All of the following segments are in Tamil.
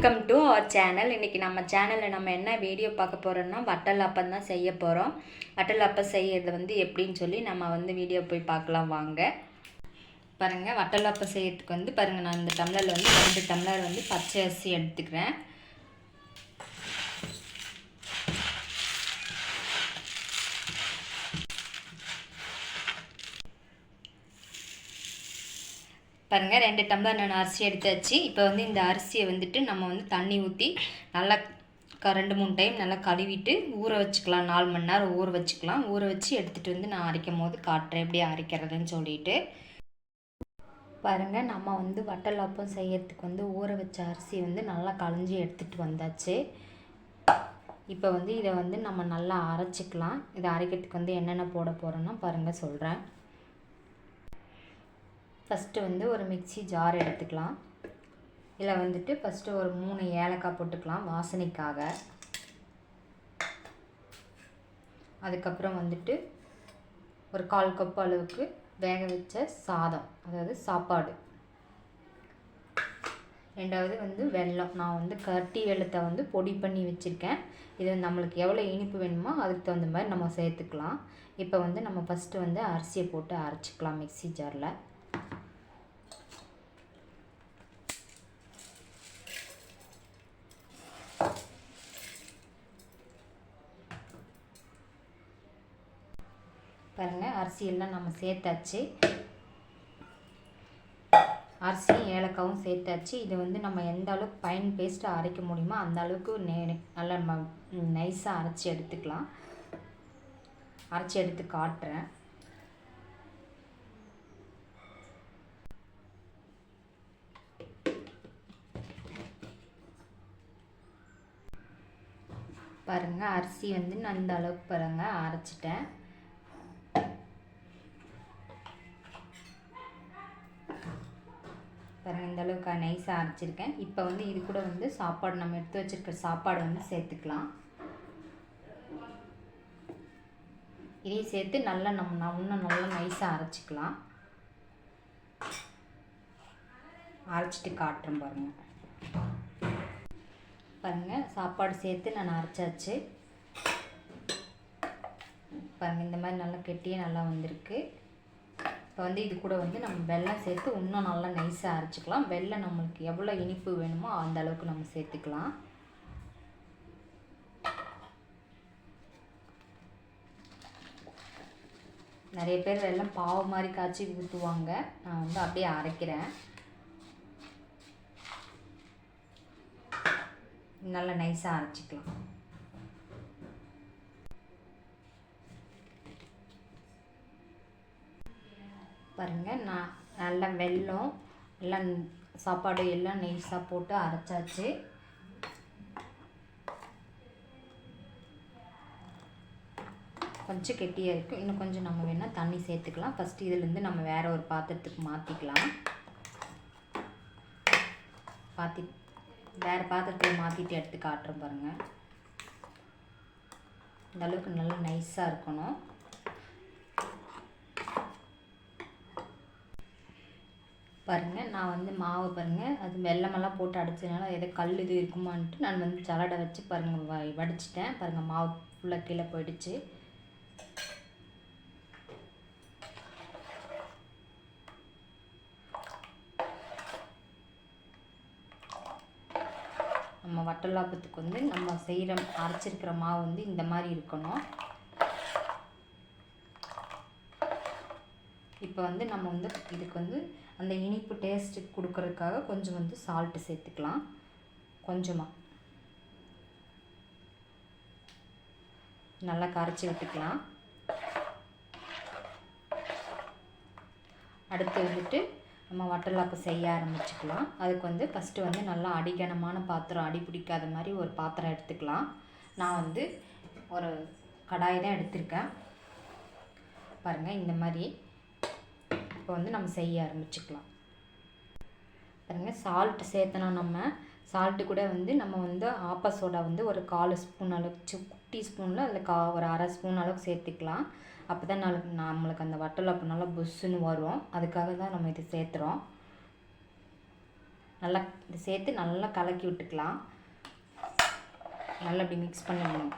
வெல்கம் டு அவர் சேனல் இன்றைக்கி நம்ம சேனலில் நம்ம என்ன வீடியோ பார்க்க போகிறோம்னா வட்டல் அப்பம் தான் செய்ய போகிறோம் வட்டல் அப்பம் செய்கிறது வந்து எப்படின்னு சொல்லி நம்ம வந்து வீடியோ போய் பார்க்கலாம் வாங்க. பாருங்கள் வட்டல் அப்பம் செய்யறதுக்கு வந்து பாருங்கள் நான் இந்த டம்ளரில் வந்து ரெண்டு டம்ளர் வந்து பச்சை அரிசி எடுத்துக்கிறேன். பாருங்கள் ரெண்டு டம்ளர் நான் அரிசி எடுத்தாச்சு இப்போ வந்து இந்த அரிசியை வந்துட்டு நம்ம வந்து தண்ணி ஊற்றி நல்லா க ரெண்டு மூணு டைம் நல்லா கழுவிட்டு ஊற வச்சுக்கலாம். நாலு மணி நேரம் ஊற வச்சுக்கலாம். ஊற வச்சு எடுத்துகிட்டு வந்து நான் அரைக்கும் போது காட்டுறேன் எப்படி அரைக்கிறதுன்னு சொல்லிட்டு. பாருங்கள் நம்ம வந்து வட்டலாப்பம் செய்யறதுக்கு வந்து ஊற வச்ச அரிசி வந்து நல்லா களைஞ்சி எடுத்துகிட்டு வந்தாச்சு. இப்போ வந்து இதை வந்து நம்ம நல்லா அரைச்சிக்கலாம். இதை அரைக்கிறதுக்கு வந்து என்னென்ன போட போகிறோன்னா பாருங்கள் சொல்கிறேன் ஃபஸ்ட்டு வந்து ஒரு மிக்ஸி ஜார் எடுத்துக்கலாம். இதில் வந்துட்டு ஃபஸ்ட்டு ஒரு மூணு ஏலக்காய் போட்டுக்கலாம் வாசனைக்காக. அதுக்கப்புறம் வந்துட்டு ஒரு கால் கப் அளவுக்கு வேக வச்ச சாதம் அதாவது சாப்பாடு. ரெண்டாவது வந்து வெல்லம். நான் வந்து கட்டி வெள்ளத்தை வந்து பொடி பண்ணி வச்சுருக்கேன். இது நம்மளுக்கு எவ்வளோ இனிப்பு வேணுமோ அதுக்கு தகுந்த மாதிரி நம்ம சேர்த்துக்கலாம். இப்போ வந்து நம்ம ஃபஸ்ட்டு வந்து அரிசியை போட்டு அரைச்சிக்கலாம் மிக்ஸி ஜாரில் பாருங்கள் அரிசியெல்லாம் நம்ம சேர்த்தாச்சு. அரிசியும் ஏலக்காவும் சேர்த்தாச்சு. இது வந்து நம்ம எந்த அளவுக்கு பைன் பேஸ்ட்டு அரைக்க முடியுமோ அந்த அளவுக்கு நே நல்லா நம்ம நைஸாக அரைச்சி எடுத்துக்கலாம். அரைச்சி எடுத்து காட்டுறேன். பாருங்கள் அரிசி வந்து நான் இந்த அளவுக்கு பாருங்கள் அரைச்சிட்டேன். பாருங்கள் இந்த அளவுக்கு நைஸாக அரைச்சிருக்கேன். இப்போ வந்து இது கூட வந்து சாப்பாடு நம்ம எடுத்து வச்சுருக்க சாப்பாடு வந்து சேர்த்துக்கலாம். இதையும் சேர்த்து நல்லா நம்ம இன்னும் நல்லா நைஸாக அரைச்சிக்கலாம். அரைச்சிட்டு காட்டுறேன் பாருங்கள் பாருங்கள் சாப்பாடு சேர்த்து நான் அரைச்சாச்சு. பாருங்கள் இந்த மாதிரி நல்லா கெட்டியே நல்லா வந்திருக்கு. இப்போ வந்து இது கூட வந்து நம்ம வெள்ளம் சேர்த்து இன்னும் நல்லா நைஸாக அரைச்சிக்கலாம். வெள்ளை நம்மளுக்கு எவ்வளோ இனிப்பு வேணுமோ அந்த அளவுக்கு நம்ம சேர்த்துக்கலாம். நிறைய பேர் எல்லாம் பாவு மாதிரி காய்ச்சி ஊற்றுவாங்க நான் வந்து அப்படியே அரைக்கிறேன். நல்லா நைஸாக அரைச்சிக்கலாம். பாருங்கள் நான் நல்லா வெல்லம் எல்லாம் சாப்பாடு எல்லாம் நைஸாக போட்டு அரைச்சாச்சு. கொஞ்சம் கெட்டியாக இருக்குது இன்னும் கொஞ்சம் நம்ம வேணால் தண்ணி சேர்த்துக்கலாம். ஃபஸ்ட்டு இதிலேருந்து நம்ம வேறு ஒரு பாத்திரத்துக்கு மாற்றிக்கலாம் பாத்தி வேறு பாத்திரத்தில் மாற்றிட்டு எடுத்து காட்டுறோம் பாருங்கள் இந்தளவுக்கு நல்லா நைஸாக இருக்கணும். பாருங்கள் நான் வந்து மாவை பாருங்கள் அது வெள்ளமெல்லாம் போட்டு அடிச்சதுனால எதோ கல் இது இருக்குமான்ட்டு நான் வந்து சலடை வச்சு பாருங்கள் வ வடிச்சிட்டேன். பாருங்கள் மாவு ஃபுல்லாக கீழே போயிடுச்சு. நம்ம வட்டலாப்பத்துக்கு வந்து நம்ம செய்கிற அரைச்சிருக்கிற மாவு வந்து இந்த மாதிரி இருக்கணும். இப்போ வந்து நம்ம வந்து இதுக்கு வந்து அந்த இனிப்பு டேஸ்ட்டு கொடுக்கறதுக்காக கொஞ்சம் வந்து சால்ட்டு சேர்த்துக்கலாம். கொஞ்சமாக நல்லா கரைச்சி விட்டுக்கலாம். அடுத்து வந்துட்டு நம்ம வட்டலாப்பு செய்ய ஆரம்பிச்சுக்கலாம். அதுக்கு வந்து ஃபஸ்ட்டு வந்து நல்லா அடிகனமான பாத்திரம் அடி பிடிக்காத மாதிரி ஒரு பாத்திரம் எடுத்துக்கலாம். நான் வந்து ஒரு கடாய் தான் எடுத்திருக்கேன். பாருங்கள் இந்த மாதிரி இப்போ வந்து நம்ம செய்ய ஆரம்பிச்சுக்கலாம். பாருங்கள் சால்ட் சேர்த்தனா நம்ம சால்ட்டு கூட வந்து நம்ம வந்து ஆப்பா சோடா வந்து ஒரு கால் ஸ்பூன் அளவுக்கு குட்டி ஸ்பூனில் அதில் கா ஒரு அரை ஸ்பூன் அளவுக்கு சேர்த்துக்கலாம். அப்போ தான் நாளைக்கு நம்மளுக்கு அந்த வட்டலாப்பு நல்லா புஷ்ஷுன்னு வரும். அதுக்காக தான் நம்ம இது சேர்த்துறோம். நல்லா இது சேர்த்து நல்லா கலக்கி விட்டுக்கலாம். நல்லா அப்படி மிக்ஸ் பண்ணிடணும்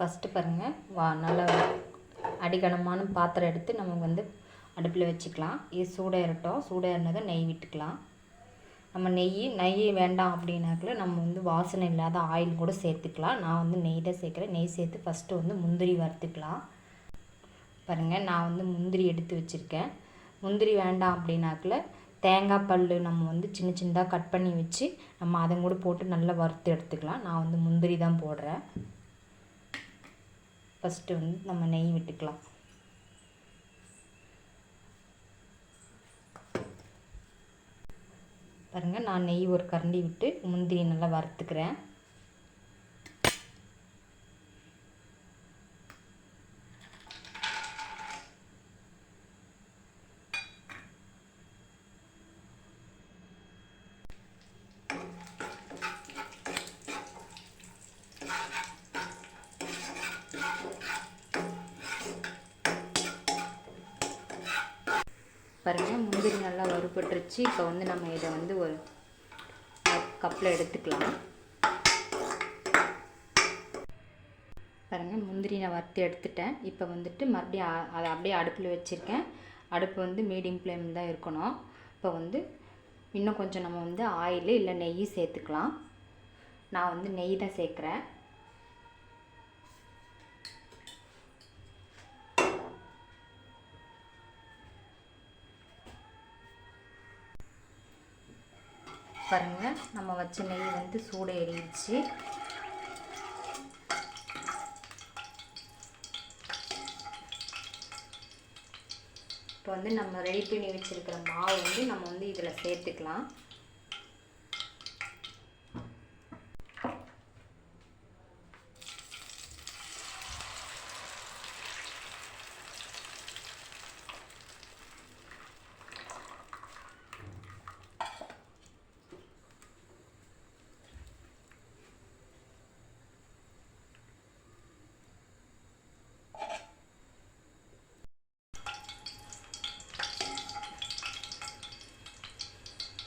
ஃபஸ்ட்டு பாருங்கள் வா நல்லா அடிகனமான பாத்திரம் எடுத்து நம்ம வந்து அடுப்பில் வச்சுக்கலாம். இது சூடாயிரட்டும் சூடாயிருந்ததை நெய் விட்டுக்கலாம். நம்ம நெய் நெய் வேண்டாம் அப்படின்னாக்கில் நம்ம வந்து வாசனை இல்லாத ஆயில் கூட சேர்த்துக்கலாம். நான் வந்து நெய் தான் சேர்க்குறேன். நெய் சேர்த்து ஃபஸ்ட்டு வந்து முந்திரி வறுத்துக்கலாம். பாருங்கள் நான் வந்து முந்திரி எடுத்து வச்சுருக்கேன். முந்திரி வேண்டாம் அப்படின்னாக்கில் தேங்காய் பல் நம்ம வந்து சின்ன சின்னதாக கட் பண்ணி வச்சு நம்ம அதை கூட போட்டு நல்லா வறுத்து எடுத்துக்கலாம். நான் வந்து முந்திரி தான் போடுறேன். ஃபஸ்ட்டு வந்து நம்ம நெய் விட்டுக்கலாம். பாருங்கள் நான் நெய் ஒரு கரண்டி விட்டு முந்திரி நல்லா வறுத்துக்கிறேன். பாருங்கள் முந்திரி நல்லா வறுபட்டுருச்சு. இப்போ வந்து நம்ம இதை வந்து ஒரு கப்பில் எடுத்துக்கலாம். பாருங்கள் முந்திரி நான் வறுத்து எடுத்துட்டேன். இப்போ வந்துட்டு மறுபடியும் அதை அப்படியே அடுப்பில் வச்சுருக்கேன். அடுப்பு வந்து மீடியம் ஃப்ளேம் தான் இருக்கணும். இப்போ வந்து இன்னும் கொஞ்சம் நம்ம வந்து ஆயில் இல்லை நெய் சேர்த்துக்கலாம். நான் வந்து நெய் தான் சேர்க்குறேன். பாருங்கள் நம்ம வச்ச நெய் வந்து சூடு ஏறிடுச்சு இப்போ வந்து நம்ம ரெடி பண்ணி வச்சுருக்கிற மாவு வந்து நம்ம வந்து இதில் சேர்த்துக்கலாம்.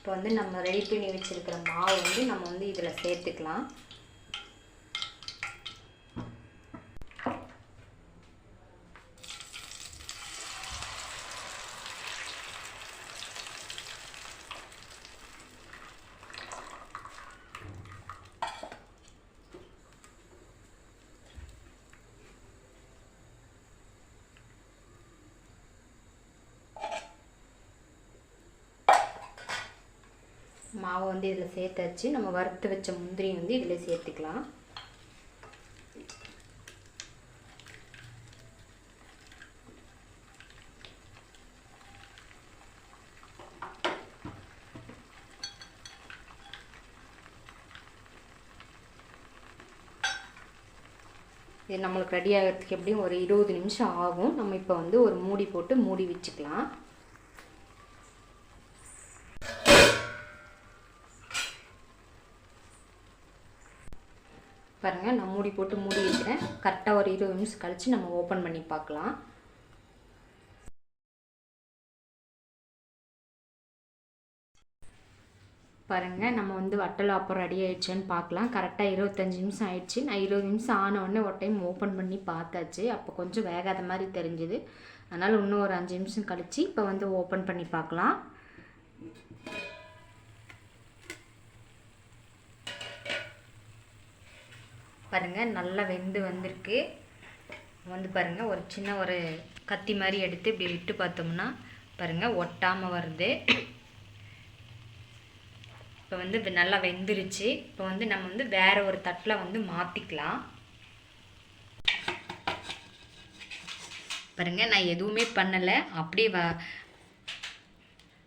இப்போ வந்து நம்ம ரெடி பண்ணி வச்சுருக்கிற மாவு வந்து நம்ம வந்து இதில் சேர்த்துக்கலாம். மாவை வந்து இதில் சேர்த்தாச்சு. நம்ம வறுத்து வச்ச முந்திரி வந்து இதில் சேர்த்துக்கலாம். இது நம்மளுக்கு ரெடி ஆகிறதுக்கு எப்படியும் ஒரு இருபது நிமிஷம் ஆகும். நம்ம இப்போ வந்து ஒரு மூடி போட்டு மூடி வச்சுக்கலாம். பாருங்கள் நான் மூடி போட்டு மூடி வைக்கிறேன் கரெக்டாக ஒரு இருபது நிமிஷம் கழித்து நம்ம ஓப்பன் பண்ணி பார்க்கலாம். பாருங்கள் நம்ம வந்து வட்டல் அப்புறம் ரெடி ஆயிடுச்சுன்னு பார்க்கலாம். கரெக்டாக இருபத்தஞ்சி நிமிஷம் ஆயிடுச்சு. நான் இருபது நிமிஷம் ஆன உடனே ஒரு டைம் ஓப்பன் பண்ணி பார்த்தாச்சு. அப்போ கொஞ்சம் வேகாத மாதிரி தெரிஞ்சுது. அதனால் இன்னும் ஒரு அஞ்சு நிமிஷம் கழித்து இப்போ வந்து ஓப்பன் பண்ணி பார்க்கலாம். பாருங்கள் நல்லா வெந்து வந்திருக்கு. வந்து பாருங்கள் ஒரு சின்ன ஒரு கத்தி மாதிரி எடுத்து இப்படி விட்டு பார்த்தோம்னா பாருங்கள் ஒட்டாமல் வருது. இப்போ வந்து இது நல்லா வெந்துருச்சு. இப்போ வந்து நம்ம வந்து வேறு ஒரு தட்டில் வந்து மாற்றிக்கலாம் பாருங்க நான் எதுவுமே பண்ணலை. அப்படியே வ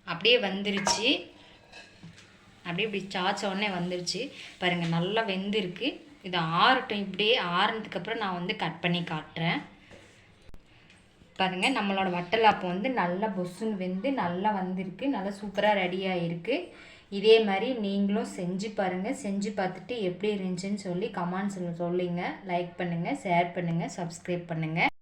அப்படியே வந்துருச்சு. அப்படியே இப்படி சாச்ச உடனே வந்துருச்சு. பாருங்க நல்லா வெந்திருக்கு. இது ஆறட்டும். இப்படியே ஆறுனதுக்கப்புறம் நான் வந்து கட் பண்ணி காட்டுறேன். பாருங்கள் நம்மளோட வட்டலாப்பம் வந்து நல்லா பொஸ்ஸுன்னு வெந்து நல்லா வந்திருக்கு. நல்லா சூப்பராக ரெடி ஆகிருக்கு இதே மாதிரி நீங்களும் செஞ்சு பாருங்கள் செஞ்சு பார்த்துட்டு எப்படி இருந்துச்சுன்னு சொல்லி கமெண்ட்ஸில் சொல்லுங்கள் லைக் பண்ணுங்கள் ஷேர் பண்ணுங்கள் சப்ஸ்கிரைப் பண்ணுங்கள்